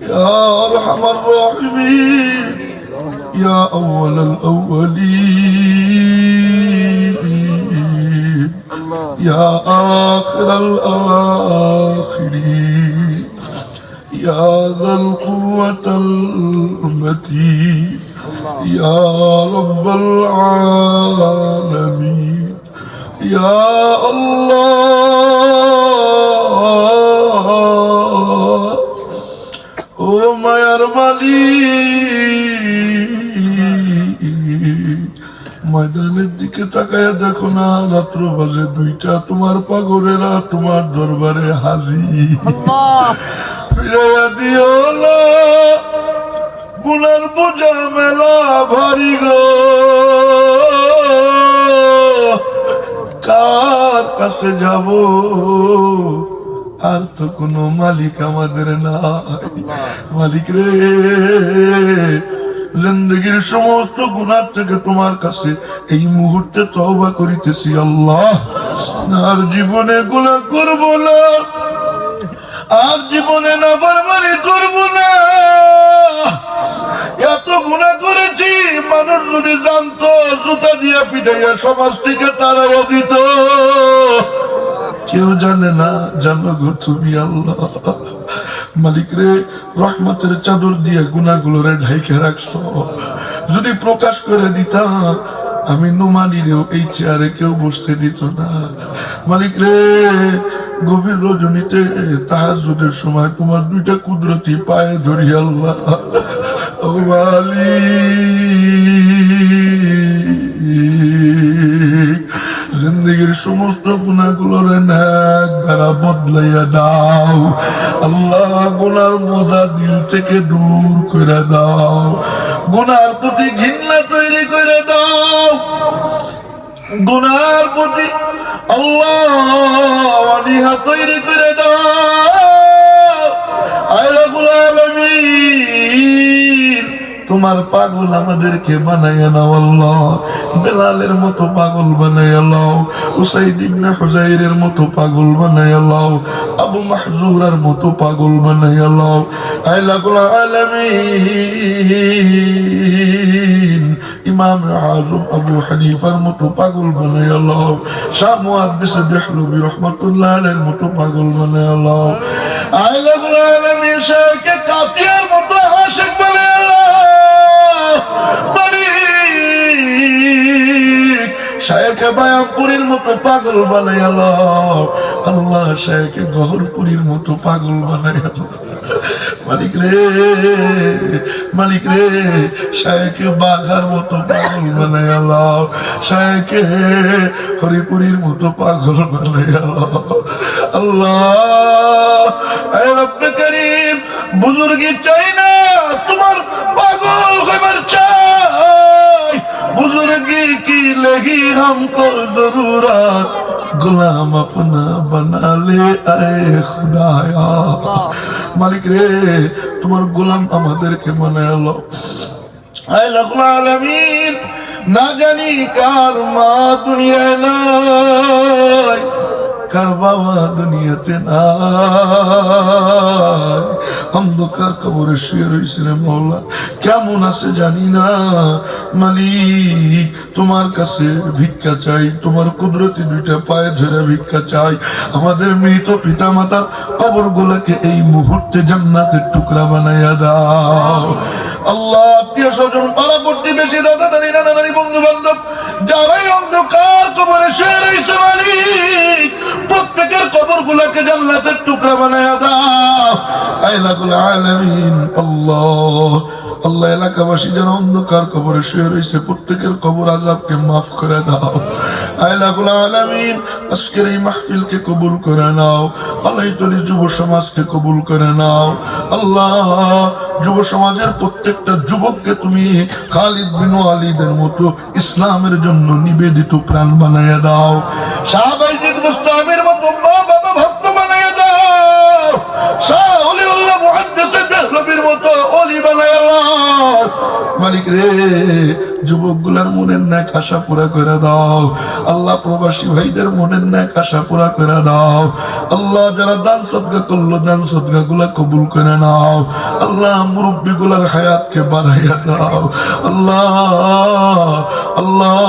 يا أرحم الراحمين يا أول الأولين يا آخر الآخرين يا ذا القوة المتين يا رب العالمين يا الله তাকায় দেখো না রাত্র বাজে দুইটা। তোমার পাগরেরা তোমার দরবারে হাজি ফিরাইয়া দিও গুণের বোঝা মেলা ভারী গো। কার কাছে যাব? আর তো কোনো মালিক আমাদের নাই। মালিক রে জিন্দগির সমস্ত গুণার থেকে তোমার কাছে এই মুহূর্তে তওবা করিতেছি, আল্লাহ। আর জীবনে গুণা করব না। আর জীবনে না বারবারই করব না। এত গুণা করেছি, মানুষ যদি জানতো, জুতা দিয়া পিটাইয়া সমাজ থেকে তারাও দিত। কেউ জানে না, জানো গো তুমি, আল্লাহ। মালিক রে, রহমতের চাদর দিয়ে গুণাগুলোরে ঢাইকে রাখছ। যদি প্রকাশ করে দিতাম আমি নুমানিরেও এই চেয়ারে কেউ বসতে দিত না। মালিক রে, গভীর রজনীতে তাহাজুদের সময় তোমার দুইটা কুদরতি পায়ে ধরি আল্লাহ ও মালিক! সমস্ত গুণাগুলোর ন্যাক দ্বারা বদলাইয়া দাও। আল্লাহ গুনার মজা দিল থেকে দূর করে দাও। গুনার প্রতি ঘৃণা তৈরি করে দাও। গুনার প্রতি আল্লাহ তৈরি করে দাও। তোমার পাগল আমাদেরকে বানাইয়া নাও আল্লাহ। বেলালের মতো পাগল বানাইয়া লাও উসাইদ ইবনে হুজাইরের মতো পাগল বানাইয়া লাও আবু মাহজুরার মতো পাগল বানাইয়া লাও আল্লাহুল আলামিন, ইমাম আজম আবু হানিফার মতো পাগল বানাইয়া লাও শাহ মুহাদ্দিস দেহলবি রহমাতুল্লাহ আলাইহির মতো পাগল বানাইয়া লাও আল্লাহুল আলামিন শাহকে শায়কে বায়ামপুরীর মতো পাগল বানাইয়াল। আল্লাহ গহরপুরীর মতো পাগল বানাইয়াল। মালিক রে মালিক রে বাঘার মতো পাগল বানাইয়াল। শায়কে হরিপুরীর মতো পাগল বানাইয়াল। আল্লাহ করিম, বুজুর্গি চাই না তোমার পাগল হইবার बुजुर्गी की लगी हमको जरूरत गुलाम अपना बना ले आए खुदाया মালিক রে তোমার গোলাম আমাদেরকে বানায় লো আয় লাকুল আলামিন না জানি কার মা দুনিয়ায় নাই কার বাবা দুনিয়াতে নাই অন্ধকার কবরে শুয়ে মৌলা কেমন আছে জানি না। মালিক, তোমার কাছে ভিক্ষা চাই, তোমার কুদরতি দুইটা পায়ে ধরে ভিক্ষা চাই। আমাদের মৃত পিতা মাতার কবর গুলাকে এই মুহূর্তে জান্নাতের টুকরা বানাইয়া দাও। আল্লাহ, আত্মীয় স্বজন দাদা, দাদি, নানি বন্ধু বান্ধব যারাই অন্ধকার কবরে শুয়ে রয়েছে মালিক, প্রত্যেকের কবর গুলাকে জান্নাতের টুকরা বানাইয়া দাও। আলামিন, আল্লাহ আল্লাহ এলাকাবাসী যারা অন্ধকার কবরে শুয়ে রয়েছে, প্রত্যেকের কবর আজাবকে মাফ করে দাও। যুবককে তুমি খালিদ মতো ইসলামের জন্য নিবেদিত প্রাণ বানাইয়া দাও। মুস্তামের মতো মতো অলি মালিক রে যুবকগুলার মনের ন্যাক আশা পুরা করে দাও। আল্লাহ প্রবাসী ভাইদের মনের ন্যাক আশা পুরা করে দাও। আল্লাহ যারা দান সদকা করল, দান সদকা গুলা কবুল করে নাও। আল্লাহ মুরব্বী গুলার হায়াতকে বাড়াইয়া দাও। আল্লাহ আল্লাহ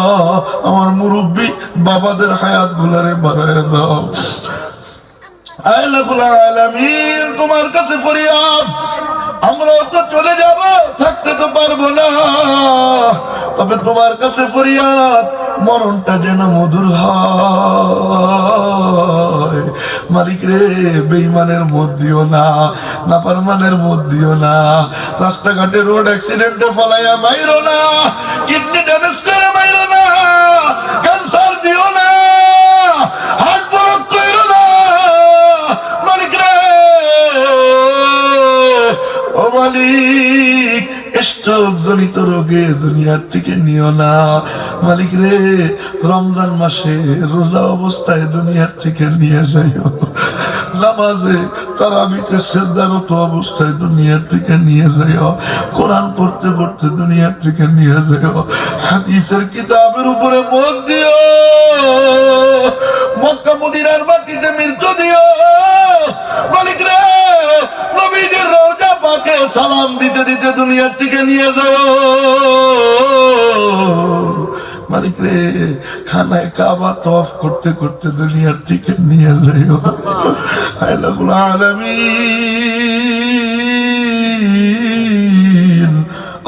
আমার মুরব্বী বাবাদের হায়াত গুলারে বাড়াইয়া দাও। আল্লাহুল আলামিন, তোমার কাছে ফরিয়াদ। আমরাও তো চলে যাব, থাকতে তো পারব না। তবে তোমার কাছে ফরিয়াদ, মরণটা যেন মধুর হয়। মালিক রে বেইমানের মত দিও না নাপারমানের মত দিও না। রাস্তাঘাটে রোড অ্যাক্সিডেন্টে ফলাইয়া মাইরো না। কিডনি ড্যামেজ রোগে দুনিয়ার থেকে নিও না। মালিক রে, রমজান মাসে রোজা অবস্থায় দুনিয়ার থেকে নিয়ে যাইও। নামাজে তারাবিতে সেজদারত অবস্থায় দুনিয়ার থেকে নিয়ে যাইও কোরআন পড়তে পড়তে দুনিয়ার থেকে নিয়ে যাইও হাদিসের কিতাবের উপরে মত দিও। মক্কা মদিনার মাটিতে মৃত্যু দিও। মালিক রে, নবীজির রোজা পাকে সালাম দিতে দিতে দুনিয়ার থেকে নিয়ে যাও মালিক রে খানায় কাবা তফ করতে করতে দুনিয়ার থেকে নিয়ে আল্লাহুল আলামিন।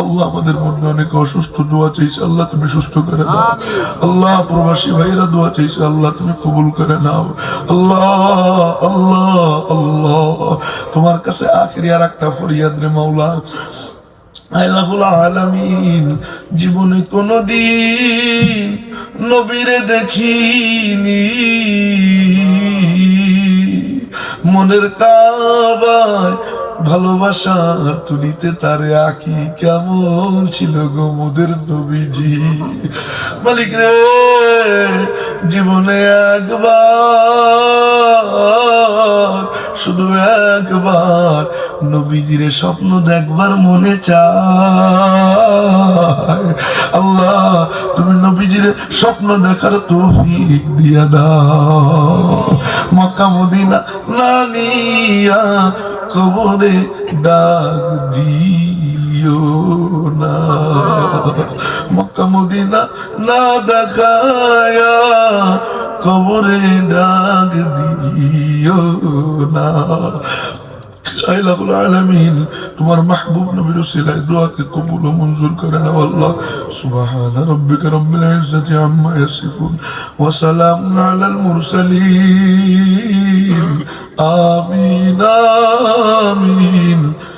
আল্লাহ আমাদের মধ্যে অনেক অসুস্থ দোয়া চাইছে আল্লাহ তুমি সুস্থ করে দাও। আল্লাহ প্রবাসী ভাইরা দোয়া চাইছে আল্লাহ তুমি কবুল করে নাও। আল্লাহ আল্লাহ আল্লাহ। তোমার কাছে আখেরি আর একটা ফরিয়াদ রে মাওলা। জীবনে কোনদিন নবীরে দেখিনি। মনের কাবায় ভালোবাসার তুলিতে তারে আঁকি কেমন ছিল গো মোদের নবীজি। মালিক রে জীবনে একবার, শুধু একবার, নবীজিরে স্বপ্ন দেখবার মনে চায়। আল্লাহ, তুমি নবীজিরে স্বপ্ন দেখার তৌফিক দিয়া দাও। মক্কা, মদিনা না নিয়া কবরে ডাক দিও না মক্কা, মদিনা, না দেখায়া কবরে ডাক দিও না। আলামিন তোমার মাহবুব নবীর উসিলায় দোয়াকে কবুল ও মঞ্জুর করে নাও আল্লাহ। সুবহান রাব্বিকা রব্বিল ইজ্জাতি আম্মা ইয়াসিফুন ওয়া সালামুন আলাল মুরসালিন। আমিন আমিন।